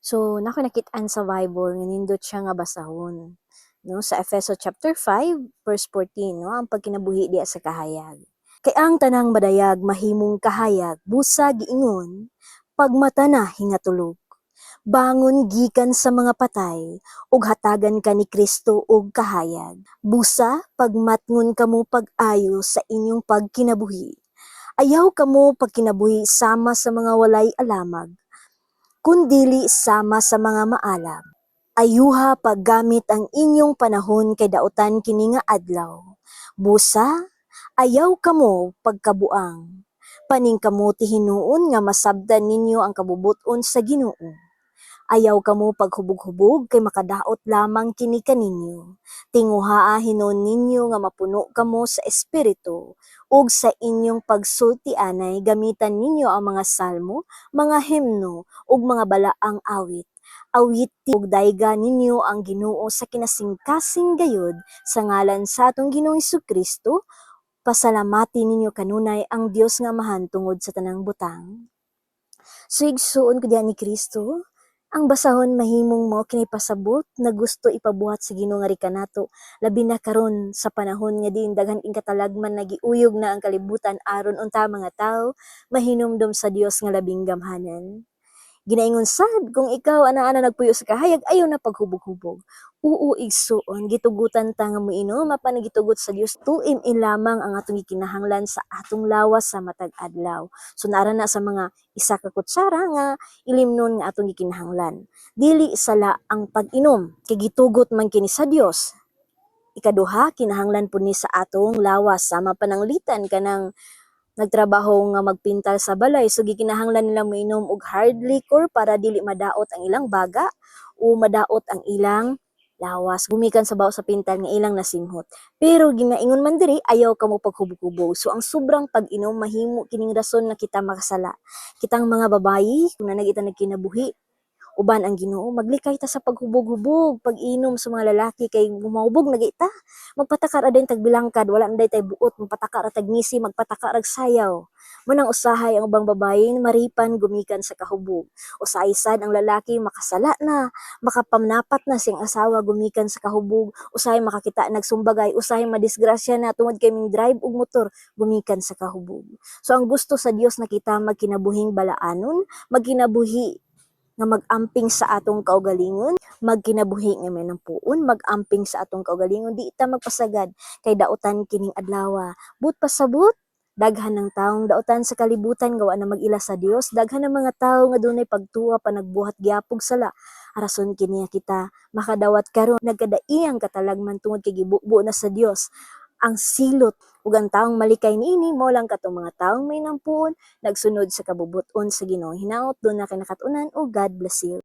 So, nako nakitaan sa Bible nga nindot siya nga basahon. No, sa Efeso chapter 5 verse 14, no, ang pagkinabuhi diya sa kahayag. Kay ang tanang madayag mahimong kahayag, busa giingon, pagmata na hingatulog. Bangon gikan sa mga patay, ug hatagan ka ni Kristo og kahayag. Busa pagmatngon kamo pag-ayo sa inyong pagkinabuhi. Ayaw kamo pagkinabuhi sama sa mga walay alamag, kundili sama sa mga maalam. Ayuha paggamit ang inyong panahon kay dautan kini nga adlaw. Busa, ayaw kamo pagkabuang. Paning kamo tihinuon nga masabdan ninyo ang kabubuton sa Ginoo. Ayaw kamo paghubog-hubog kay makadaot lamang kini kaninyo. Tinguhaa hinon ninyo nga mapuno kamo sa espiritu ug sa inyong pagsultianay gamitan ninyo ang mga salmo, mga himno ug mga balaang awit. Awit ug dayga ninyo ang Ginoo sa kinasingkasing gayud sa ngalan sa atong Ginoong Kristo. Pasalamati ninyo kanunay ang Dios nga mahan tungod sa tanang butang. So igsuon ko diyan ni Kristo, ang basahon mahimong mo kini pasabot na gusto ipabuhat sa Ginoo nga rikanato labi na karon sa panahon nga diin daghan ing katalagman nagiuyog na ang kalibutan aron unta mga tao mahinumdom sa Dios nga labing gamhanan. Ginaingon sad kung ikaw ana-ana nagpuyo sa kahayag ayaw na paghubog-hubog. Oo igsuon gitugutan ta nga moinom apan nagitugot sa Dios tuim in lamang ang atong gikinahanglan sa atong lawas sa matag adlaw. So naara na sa mga isa ka kutsara nga ilimnon nga atong gikinahanglan. Dili sala ang pag-inom kay gitugot man kini sa Dios. Ikaduha kinahanglan pud ni sa atong lawas sama pananglitan kanang nagtrabaho nga magpintal sa balay so gikinahanglan nila moinom og hard liquor para dili madaot ang ilang baga o madaot ang ilang lawas. Gumikan sa bawo sa pintal nga ilang nasimhot pero ginaingon man diri ayaw ka mo paghubog-hubog so ang sobrang pag-inom mahimo kining rason na kita makasala. Kitang mga babayi kung na nagita nagkinabuhi uban ang Ginoo maglikay ta sa paghubog-hubog pag-inom sa mga lalaki kay gumahubog na kita magpatakar adin tag bilangkad wala na tay buot magpatakar tag ngisi magpatakar ag sayaw. Manang usahay ang ubang babae maripan gumikan sa kahubog. Usahay sad ang lalaki makasala na makapamnapat na sing asawa gumikan sa kahubog. Usahay makakita nagsumbagay. Usahay madisgrasya na tungod kay ming drive og motor gumikan sa kahubog. So ang gusto sa Dios na kita magkinabuhing balaanon magkinabuhi nga mag-amping sa atong kaugalingon, magkinabuhi nga may ng puon, mag-amping sa atong kaugalingon, di ita magpasagad kay dautan kining adlaw. But pasabot, daghan ng taong dautan sa kalibutan gawa na magila sa Dios, daghan ng mga tawo nga dunay pagtuwa pa nagbuhat gyapog sala. Rason kini kita makadawat karon nagkadaiyang katalagman tungod kay gibubo na sa Dios ang silot ug ang taong malikay niini mo lang katong mga taong may nampuon nagsunod sa kabubuton sa Ginoo hinaot do na kay nakatunan o God bless you